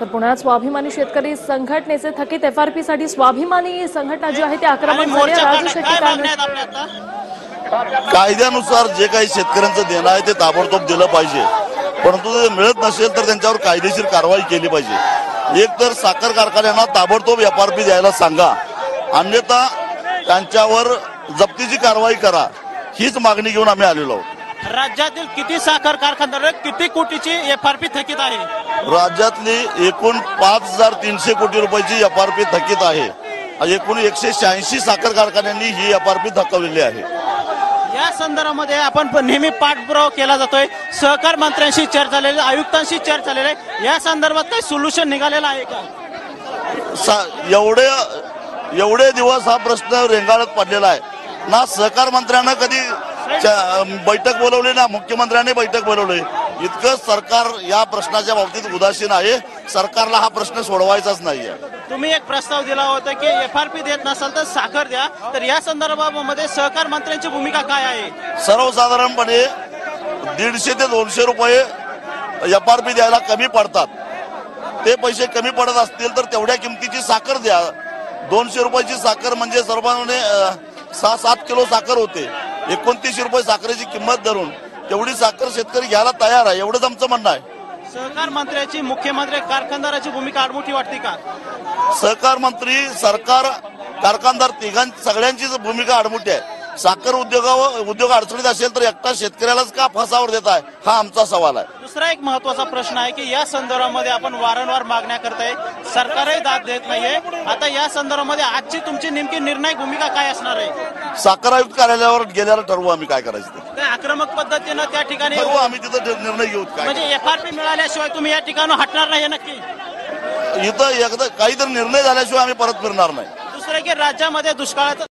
तर पुण्यात स्वाभिमानी शेतकरी संघटनेचे थकीत एफआरपी साठी स्वाभिमानी संघटना जी आहे ती आता? कायद्यानुसार जे काही शेतकऱ्यांचं देणं आहे ते ताबडतोब दिलं पाहिजे. परंतु ते मिळत नसेल तर त्यांच्यावर कायदेशीर कारवाई केली पाहिजे. एक तर साखर कारखान्यांना ताबडतोब एफ आर पी द्यायला सांगा. अन्यथा त्यांच्यावर जप्तीची कारवाई करा. हीच मागणी घेऊन आम्ही आलेलो आहोत. राज्यातील किती साखर कारखानदार किती कोटीची एफ आर पी थकीत आहे? राज्यातली एकूण पाच हजार तीनशे कोटी रुपयाची एफ आर पी थकीत आहे. एकूण एकशे शहाऐंशी साखर कारखान्यांनी ही एफ आर पी थकवलेली आहे. या संदर्भामध्ये आपण नेहमी पाठपुरावा केला जातोय. सहकार मंत्र्यांशी चर्चा झालेली आयुक्तांशी चर्चा झालेली आहे. या संदर्भात काही सोल्युशन निघालेलं आहे का? सा- एवढे एवढे दिवस हा प्रश्न रेंगाळत पडलेला आहे. ना सहकार मंत्र्यांना कधी बैठक बोलवली ना मुख्यमंत्र्यांनी बैठक बोलवली. इतकं सरकार या प्रश्नाच्या बाबतीत उदासीन आहे. सरकारला हा प्रश्न सोडवायचाच नाहीये. तुम्ही एक प्रस्ताव दिला होता की एफ आर पी देत नसाल तर साखर द्या. तर या संदर्भामध्ये सहकार मंत्र्यांची भूमिका काय आहे? सर्वसाधारणपणे दीडशे ते दोनशे रुपये एफ आर पी द्यायला कमी पडतात. ते पैसे कमी पडत असतील तर तेवढ्या किमतीची साखर द्या. दोनशे रुपयाची साखर म्हणजे सर्वांनी सहा सात किलो साखर होते. एकोणतीसशे रुपये साखरेची किंमत धरून तेवढी साखर शेतकरी घ्यायला तयार आहे. एवढंच आमचं म्हणणं आहे. सहकार मंत्र्याची मुख्यमंत्री कारखानदाराची भूमिका आडमुठी वाटते का? सहकार मंत्री सरकार कारखानदार तिघां सगळ्यांचीच भूमिका आडमुठी आहे. साखर उद्योगावर उद्योग अडचणीत असेल तर एकटा शेतकऱ्यालाच का फासावर देत आहे हा आमचा सवाल आहे. दुसरा एक महत्त्वाचा प्रश्न आहे की या संदर्भामध्ये आपण वारंवार मागण्या करताय. सरकारही दाद देत नाहीये. आता या संदर्भामध्ये आजची तुमची नेमकी निर्णायक भूमिका काय असणार आहे? साखर आयुक्त कार्यालयावर गेल्यावर ठरवू आम्ही काय करायचं ते. आक्रमक पद्धतीनं त्या ठिकाणी ठरवू आम्ही तिथं निर्णय घेऊ काय म्हणजे एफ आर पी मिळाल्याशिवाय तुम्ही या ठिकाणी हटणार नाही नक्की. इथं एकदा काहीतरी निर्णय झाल्याशिवाय आम्ही परत फिरणार नाही. दुसरं की राज्यामध्ये दुष्काळाचं